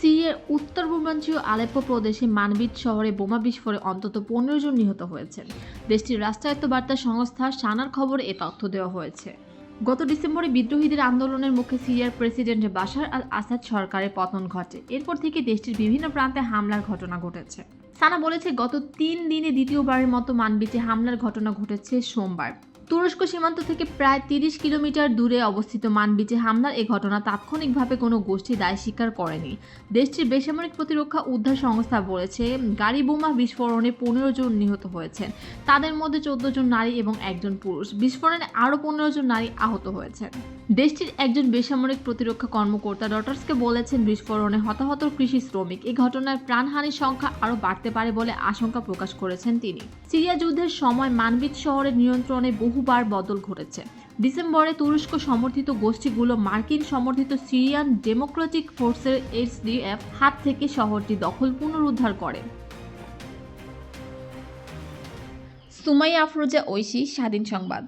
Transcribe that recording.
সিরিয়ার উত্তর পূর্বাঞ্চলীয় আলেপ্পো প্রদেশে মানবিত শহরে বোমা বিস্ফোরণে অন্তত পনেরো জন নিহত হয়েছেন। দেশটির রাষ্ট্রায়ত্ত বার্তা সংস্থা সানার খবরে এ তথ্য দেওয়া হয়েছে। গত ডিসেম্বরে বিদ্রোহীদের আন্দোলনের মুখে সিরিয়ার প্রেসিডেন্ট বাশার আল আসাদ সরকারের পতন ঘটে। এরপর থেকে দেশটির বিভিন্ন প্রান্তে হামলার ঘটনা ঘটেছে। সানা বলেছে, গত তিন দিনে দ্বিতীয়বারের মতো মানবিতে হামলার ঘটনা ঘটেছে সোমবার। তুরস্ক সীমান্ত থেকে প্রায় তিরিশ কিলোমিটার দূরে অবস্থিত মানবিচে হামলার এ ঘটনা তাৎক্ষণিকভাবে কোনো গোষ্ঠী দায় স্বীকার করেনি। দেশটির বেসামরিক প্রতিরক্ষা উদ্ধার সংস্থা বলেছে, গাড়ি বোমা বিস্ফোরণে পনেরো জন নিহত হয়েছেন। তাদের মধ্যে চোদ্দ জন নারী এবং একজন পুরুষ। বিস্ফোরণে আরও পনেরো জন নারী আহত হয়েছেন। দেশটির একজন বেসামরিক প্রতিরক্ষা কর্মকর্তা ডটার্সকে বলেছেন, বিস্ফোরণে হতাহত কৃষি শ্রমিক। এই ঘটনায় প্রাণহানির সংখ্যা আরও বাড়তে পারে বলে আশঙ্কা প্রকাশ করেছেন তিনি। সিরিয়া যুদ্ধের সময় মানবিত শহরের নিয়ন্ত্রণে বহুবার বদল ঘটেছে। ডিসেম্বরে তুরস্ক সমর্থিত গোষ্ঠীগুলো মার্কিন সমর্থিত সিরিয়ান ডেমোক্রেটিক ফোর্সের এইচডিএফ হাত থেকে শহরটি দখল পুনরুদ্ধার করে। সুমাইয়া আফরোজা ঐশী, স্বাধীন সংবাদ।